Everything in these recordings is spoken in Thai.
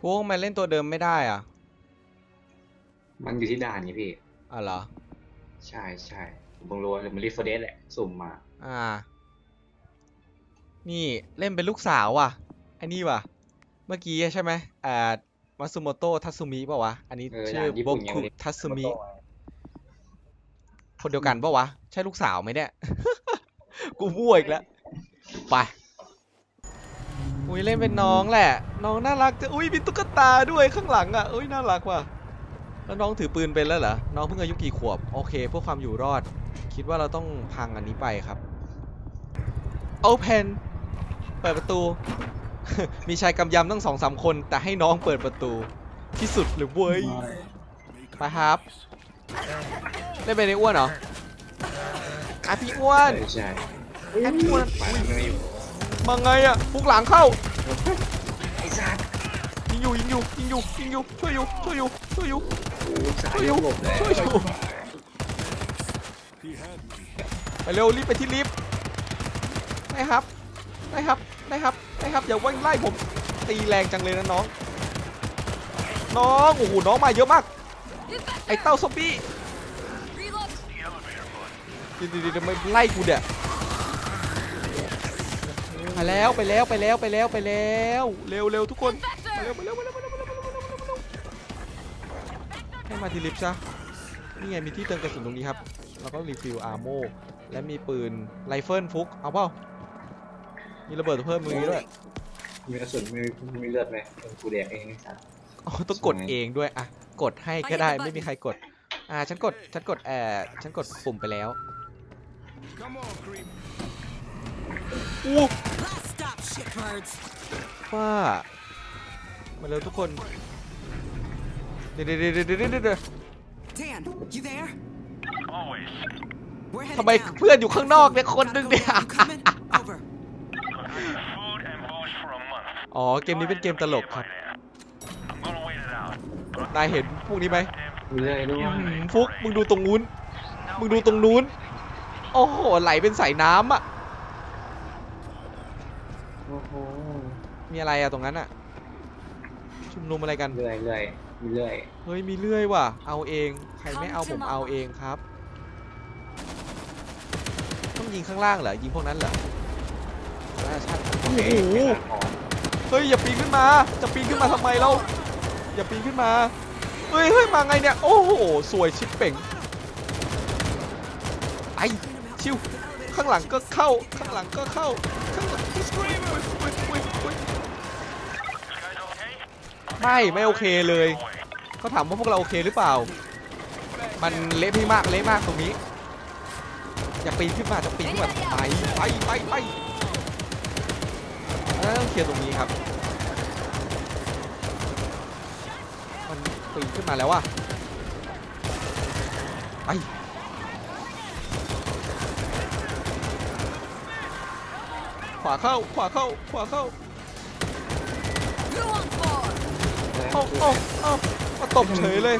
พวกมันเล่นตัวเดิมไม่ได้อะมันอยู่ที่ด่านนี่พี่อะเหรอ ใช่ใช่ผมเพิ่งรู้ว่ามันรีเฟรเดสแหละ สุ่มมา อ่า นี่เล่นเป็นลูกสาวว่ะไอ้นี่ว่ะ เมื่อกี้ใช่ไหมอ่ามาซุโมโตะทัตสึมิป่าวะ อันนี้เออชื่อด่านญี่โบปุ่นยังคุเรียกทัตสึมิ คนเดียวกันป่าวะ ใช่ลูกสาวไหมเนี่ย กูมั่วอีกแล้ว ไป อุ้ยเล่นเป็นน้องแหละ น้องน่ารักจะอุ้ยมีตุ๊กตาด้วยข้างหลังอะอุ้ยน่ารักว่ะแล้วน้องถือปืนเป็นแล้วเหรอน้องเพิ่งอายุกี่ขวบโอเคเพื่อความอยู่รอด คิดว่าเราต้องพังอันนี้ไปครับ Open เปิดประตู มีชายกำยำตั้งสองสามคน แต่ให้น้องเปิดประตู ที่สุดหรือเว้ยไปครับได้เป็นไอ้อ้วนเหรออะพี่อ้วนใช่ใช่อะพี่อ้วนไปแล้วไม่อยู่ มาไงอะพุกหลังเข้าไอ้สัตว์ยิงอยู่ยิงอยู่ยิงอยู่ยิงอยู่ช่วยอยู่ช่วยอยู่ช่วยอยู่ช่วยอยู่ช่วยอยู่ไปเร็วรีบไปที่ลิฟต์ได้ครับได้ครับได้ครับได้ครับอย่าวิ่งไล่ผมตีแรงจังเลยนะน้อง น้องโอ้โหน้องมาเยอะมาก ไอ้เต้าซอมบี้ดี๋ยวเดี๋ยวเดี๋ยวมาไล่กูเดี๋ย ไปแล้วไปแล้วไปแล้วไปแล้วไปแล้วเร็วเร็วทุกคนมาเร็วมาเร็วมาเร็วมาเร็วมาเร็วมาเร็วมาเร็วมาเร็วให้มาทีลิฟต์ซะนี่ไงมีที่เติมกระสุนตรงนี้ครับแล้วก็รีฟิลอาร์โมและมีปืนไรเฟิลฟุกเอาเปล่ามีระเบิดเพิ่มมือด้วยมีกระสุนมีมีเลือดไหมกูแดกเองไอ้สัสอ๋อต้องกดเองด้วยอะกดให้ก็ได้ไม่มีใครกดอ่าฉันกดฉันกดแอร์ฉันกดปุ่มไปแล้ว ว่ามาเร็วทุกคน เดี๋ยวเดี๋ยวเดี๋ยวเดี๋ยวเดี๋ยวเดี๋ยว Dan, you there? Always. We're headed ทำไม down. เพื่อนอยู่ข้างนอกเนี่ยคนหนึงเนี่ย You coming? Over. Food and booze for a month. อ๋อ เกมนี้เป็นเกมตลกครับ I'm gonna wait it out. But นายเห็นพวกนี้ไหมมีเลือดด้วยอื้อหือฟุกมึงดูตรงนู้น มึงดูตรงนู้น โอ้โห ไหลเป็นสายน้ำอะ โอ้โหมีอะไรอะตรงนั้นอะชุมนุมอะไรกันเลื่อยเลื่อยมีเลื่อยเฮ้ยมีเลื่อยว่ะ เอาเองใครไม่เอาผมเอาเองครับ ต้องยิงข้างล่างเหรอยิงพวกนั้นเหรอน่าชาติโอ้เอ๊ะโหเป็นอาหารเฮ้ยอย่าปีนขึ้นมา จะปีนขึ้นมาทำไมเราอย่าปีนขึ้นมาเฮ้ยเฮ้ยมาไงเนี่ยโอ้โหสวยชิบเป่งไอชิวข้างหลังก็เข้าข้างหลังก็เข้า ไม่ไม่โอเคเลยเขาถามว่าพวกเราโอเคหรือเปล่า มันเละพี่มากเละมากตรงนี้ อย่าปีนขึ้นมาจะปีนขึ้นมาไปไปไปไปต้องเคลียร์ตรงนี้ครับ มันปีนขึ้นมาแล้วอะไป วาเข้า ขวาเข้า ขวาเข้า You on board? เอ้าเอ้าเอ้ามาตบเฉยเลย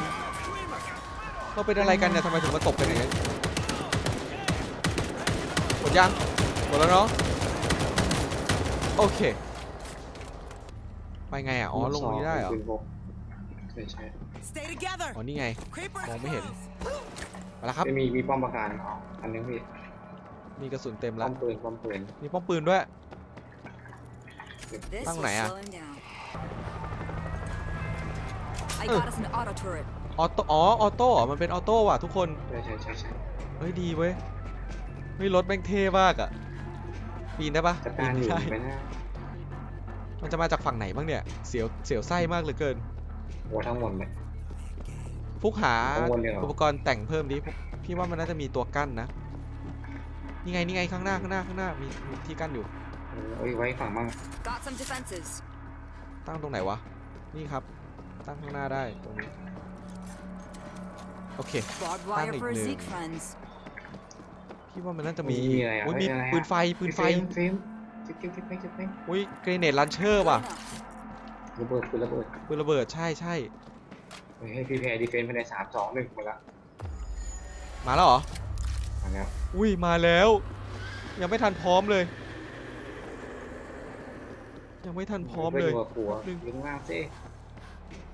เราเป็นอะไรกันเนี่ยทำไมถึงมาตบกันอย่างนี้หมดยังหมดแล้วเนาะโอเค ไปไงอะ อ๋อ ลงตรงนี้ได้เหรอปืนพกใช่ใช่ Stay together. อ๋อ นี่ไง Creepers Mong mới hiện. close. มาแล้วครับ ไม่มีมีป้อมปราการอ๋ออันนึงพี่ มีกระสุนเต็มป้แล้อว มปืนป้อมปืนมีป้อมปืนด้วย This Tăng will này à? slow him down. I Ừ. got us an auto turret. ออโต้อ๋อออโต้เหรอมันเป็นออโต้ว่ะทุกคน ใช่ใช่ใช่ใช่ เฮ้ยดีเว้ยเฮ้ยรถแม่งเท่มากอะปีนได้ปะจัดปีการนหนีไม่ได้ ไปหน้ามันจะมาจากฝั่งไหนบ้างเนี่ย เสียวเสียวไส้มากเหลือเกิน หัวทั้งหมดเลย ฟุกหากังวลเลยเหรออุปกรณ์แต่งเพิ่มดิพี่พี่ว่ามันน่าจะมีตัวกั้นนะ นี่ไงนี่ไงข้างหน้าข้างหน้าข้างหน้ามีมีที่กั้นอยู่เออเอาไว้ฝั่งมั่ง Got some defenses. ตั้งตรงไหนวะ นี่ครับ ตั้งข้างหน้าได้ตรงนี้ โอเค Barbed Tăng wire đỉnh for đường. Zeke friends. พี่ว่ามันน่าจะมีมีอะไรอะอุ้ยมีเฮ้ยอะไรอะ ปืนไฟปืนไฟเฟรมเก็บเก็บเก็บไปเก็บไปอุ้ยเกรเนตลันเชอร์ว่ะ Going up. ระเบิดปืนระเบิดปืนระเบิดใช่ใช่เฮ้ยให้พี่แพรดีเฟนภายในสามสองหนึ่งมาละมาแล้วเหรอ มาแล้วอุ้ยมาแล้ว ยังไม่ทันพร้อมเลย ยังไม่ทันพร้อมเลยไปดูกับครัวหนึ่งยิงล่างซิ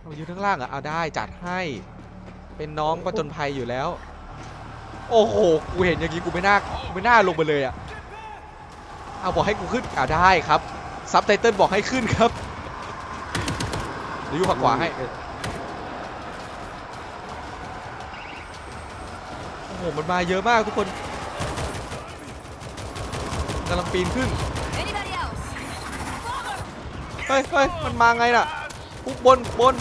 เราอยู่ข้างล่างเหรอะเอาได้จัดให้ เป็นน้องประจนภัยอยู่แล้ว โอ้โหกูเห็นอย่างนี้กูไม่น่ากูไม่น่าลงไปเลยอะเอาบอกให้กูขึ้นอ่าได้ครับซับไตเติลบอกให้ขึ้นครับเดี๋ยวอยู่ผักขวาให้ โอ้โหมันมาเยอะมากทุกคนกำลังปีนขึ้น Anybody else? เฮ้ยเฮ้ยมันมาไงน่ะปุ๊บบนบน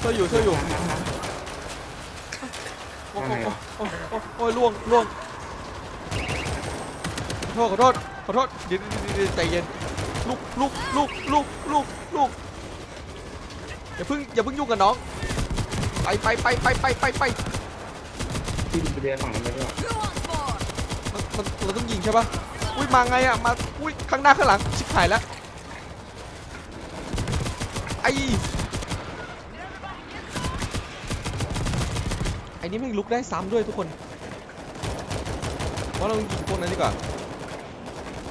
ช่วยอยู่ช่วยอยู่โอ้โหโอ้โหโอ้โหโอ้ยล่วงล่วงขอโทษขอโทษขอโทษเดี๋ยวเดี๋ยวเดี๋ยวใจเย็นลุกลุกลุกลุกลุกลุกอย่าเพิ่งอย่าเพิ่งยุ่งกับน้อง ไปไปไปไปไปไปไปที่ไปเดินฝั่งนั้นไปด้วย Who wants more? มันมันเราต้องยิงใช่ปะอุ้ยมาไงอะมาอุ้ยข้างหน้าข้างหลังชิบหายแล้วไอไอ้นี่ไม่งลุกได้ซ้ำด้วยทุกคนเพราะเรายิงพวกนั้นดีกว่า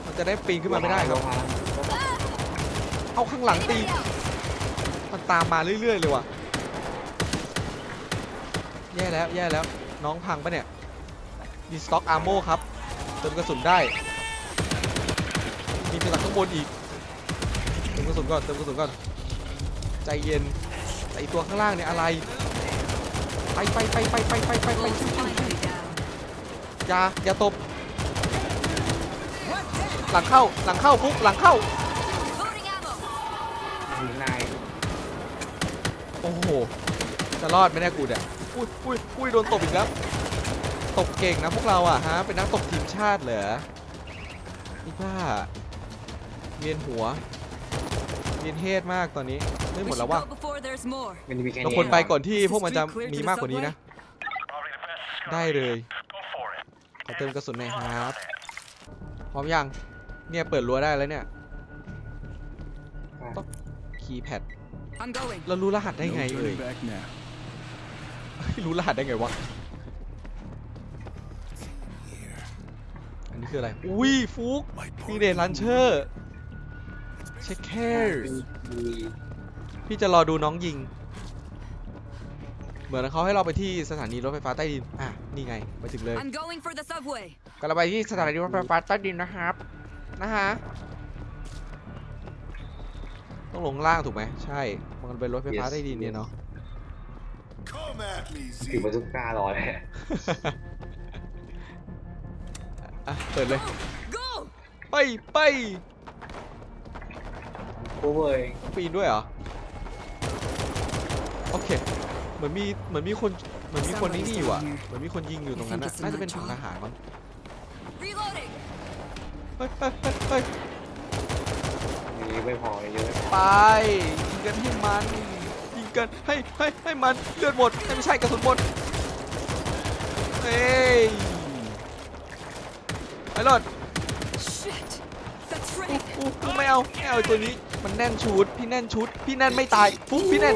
มันจะได้ปีนขึ้นมาไม่ได้ครับเอาข้างหลังตี Anybody else? มันตามมาเรื่อยๆเลยว่ะแย่แล้วแย่แล้วน้องพังปะเนี่ยมีสต็อกอาร์โมครับเติมกระสุนได้ มีมาจากข้างบนอีกเติมกระสุนก่อนเติมกระสุนก่อนใจเย็นแต่อีตัวข้างล่างเนี่ยอะไรไปไปไปไปไปไปไปไป Bull's finally down. อย่าอย่าตบ หลังเข้าหลังเข้าปุ๊บหลังเข้า Loading ammo. มีนายโอ้โหจะรอดไหมเนี่ยกูเนี่ย อุ้ยอุ้ยอุ้ยโดนตบอีกแล้ว ตบเก่งนะพวกเราอะฮะ เป็นนักตบทีมชาติเหรอนี่ป้าเวียนหัวเวียนเฮดมากตอนนี้ไม่ We หมด should แล้วว่ะ go before there's more. มันจะมีแค่เรานี้ควรไปก่อนที่ Is the พวกมันจะ street clear to มี the มากกว่านี้นะ Probably the best ได้เลย Go for it. ขอเติมกระสุนหน่อยครับ พร้อมยัง เนี่ยเปิดรั้วได้แล้วเนี่ยคีย์แพด I'm going. เรารู้รหัสได้ไง No เอ่ย turning back now. รู้รหัสได้ไงวะ อันนี้คืออะไร อุ้ยฟุก My มีเดนลันเชอร์ เช็คแคร์มีพี่จะรอดูน้องยิง เหมือนเขาให้เราไปที่สถานีรถไฟฟ้าใต้ดิน อะ นี่ไง ไปถึงเลย I'm going for the subway. กำลังไปที่สถานีรถไฟฟ้าใต้ดินนะครับ นะฮะ ต้องลงล่างถูกไหม ใช่ มันเป็นรถไฟฟ้าใต้ดินเนี่ยเนาะ Come at me, ถือ Z. มาทุกกล้ารอเลยอะเปิดเลย Go! ไปไปโอ้ยปีนด้วยเหรอ โอเค เหมือนมีเหมือนมีคนเหมือนมีคนนี่นี่อยู่อะ เหมือนมีคนยิงอยู่ตรงนั้นนะน่าจะเป็นถุงทหารมั้ง Reloading. เฮ้ยเฮ้ยเฮ้ยเฮ้ย มีไม่พอเยอะไปยิงกันให้มันยิง กันให้ให้ให้มันเลือดหมดให้ไม่ใช่กระสุนหมดเฮ้ยไอ้รอด Shit. The อู้ train. อู้อู้ไม่เอาไม่เอาไอ้ตัวนี้มันแน่นชุดพี่แน่นชุดพี่แน่นไม่ตายฟุ๊บพี่แน่น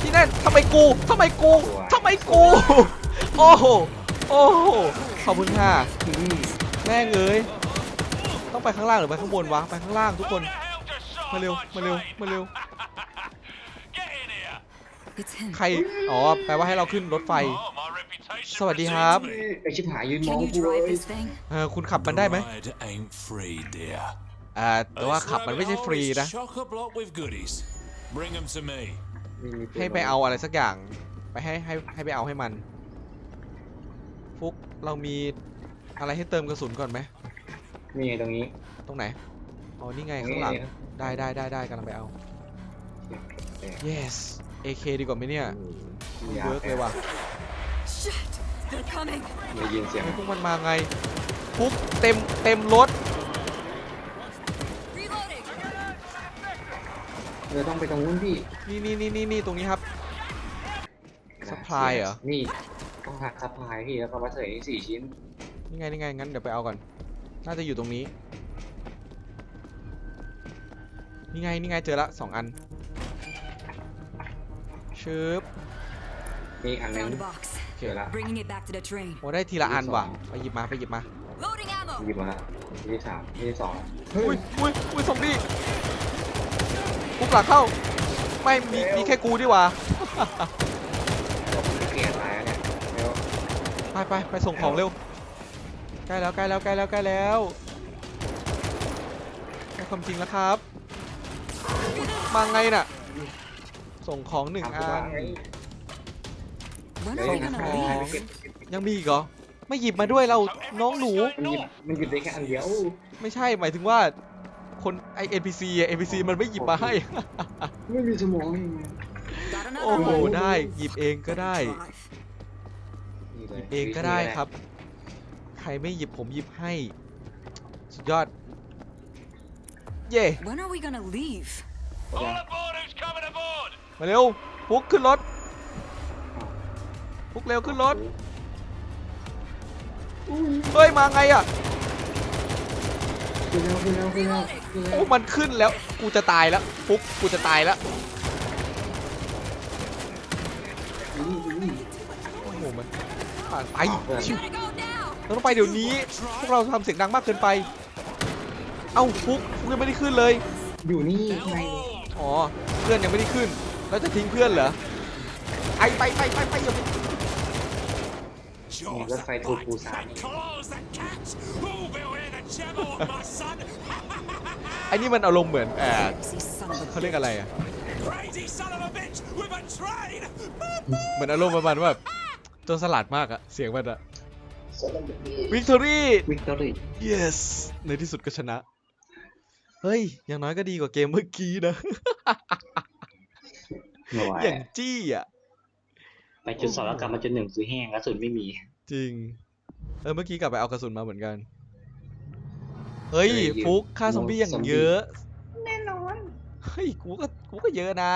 พี่แน่นทำไมกูทำไมกูทำไมกูโอ้โหโอ้โหขอบคุณค่ะอืมแม่งเอ้ยต้องไปข้างล่างหรือไปข้างบนวะไปข้างล่างทุกคน Who the hell just saw มาเร็ว my มาเร็ว train? มาเร็ว ใคร อ๋อ แปลว่าให้เราขึ้นรถไฟ Oh, my reputation สวัสดีครับ precedes me. ไอชิบหายยืนมอง Can you กูเล drive ย this thing? เออคุณขับมันได้ไหม Ride ain't free, dear. อ่าแต่ว่าขับมันไม่ใช่ฟรีนะ Chock a block with goodies. Bring 'em to me. มีมีปืนให้ไปเอาอะไรสักอย่าง ไปให้ให้ให้ไปเอาให้มัน ฟุกเรามีอะไรให้เติมกระสุนก่อนไหมนี่ไงตรงนี้ ตรงไหน อ๋อ นี่ไงข้างหลังนี่ได้ได้ได้ได้กำลังไปเอา yes AK ดีกว่าไหมเนี่ยมียาเวิร์กเลยว่ะ Shit. They're coming. ได้ยินเสียงไอ้พวกมันมาไงฟุกเต็มเต็มรถ Reloading. เราต้องไปตรงนู้นพี่นี่นี่นี่นี่นี่ตรงนี้ครับ Supply เหรอ นี่ต้องหักซัพพลายพี่แล้วก็มาเสยสี่ชิ้นนี่ไงนี่ไงงั้นเดี๋ยวไปเอาก่อน น่าจะอยู่ตรงนี้ นี่ไงนี่ไงเจอละสองอัน ชึบมีอันหนึง Found a box. โอเคเจอละ Bringing it back to the train. โอ้ได้ทีละอันว่ะไปหยิบมาไปหยิบมา Loading ammo. หยิบมาละที่สามที่สองอุ้ยอุ้ยอุ้ยซอมบี้กูกลักเข้า ไม่มีมีแค่กูดีกว่า ผมเกลียดตายแล้วเนี่ยเร็วไปไปไปส่งของเร็ว ใกล้แล้วใกล้แล้วใกล้แล้วใกล้แล้วใกล้ความจริงแล้วครับ มาไงน่ะ ส่งของหนึ่งทำอัว่านไง When เฮ้ are ย we นะ gonna ใคร leave? ไปเก็บยังมีอีกเหรอ ไม่หยิบมาด้วยเราน้องหนู มันหยิบมันหยิบได้แค่อันเดียวไม่ใช่หมายถึงว่า คนไอ NPC อะ NPC มันไม่หยิบมาให้ ไม่มีสมองนี่ Got another โอ้โห one. ได้ หยิบเองก็ได้ Drive. นี่หลยิยบเองก็ได้ครับ ใครไม่หยิบผมหยิบให้ สุดยอด เย่ When are we gonna leave? All aboard who's coming aboard! มาเร็วฟุกขึ้นรถฟุกเร็วขึ้นรถเฮ้ยมาไงอะขึ้นแล้วขึ้นแล้วขึ้นแล้วขึ้นแล้วโอ้มันขึ้นแล้วกูจะตายแล้วฟุกกูจะตายแล้วโอ้โหมันผ่านไปชิว Gotta go now. เราต้องไปเดี๋ยวนี้พวกเราทำเสียงดังมากเกินไป เอ้าฟุกฟุกยังไม่ได้ขึ้นเลย อยู่นี่ข้างในอ๋อเพื่อนยังไม่ได้ขึ้น แล้วจะทิ้งเพื่อนเหรอไปไปไปไปไปอย่าไปมีรถไฟทูปูซาน Claws that cats! Who'll be in a gem on my son? ไอ้นี่มันอารมณ์เหมือนแอบ Crazy son of a เขาเรียกอะไรอะ Crazy son of a bitch with a train! เหมือนอารมณ์ประมาณว่าแบบโจนสลัดมากอะเสียงมันอะวิกตอรี่วิกตอรี่ yes ในที่สุดก็ชนะ เฮ้ย อย่างน้อยก็ดีกว่าเกมเมื่อกี้นะหน่วย อย่างจี้อะ ไปจุดสองแล้วกลับมาจุดหนึ่งคือแห้งกระสุนไม่มี จริง เออเมื่อกี้กลับไปเอากระสุนมาเหมือนกัน เฮ้ยเฮ้ยยืนฟุกค่าซอมบี้อย่างซอมบี้เยอะ แน่นอน เฮ้ยกูก็กูก็เยอะนะ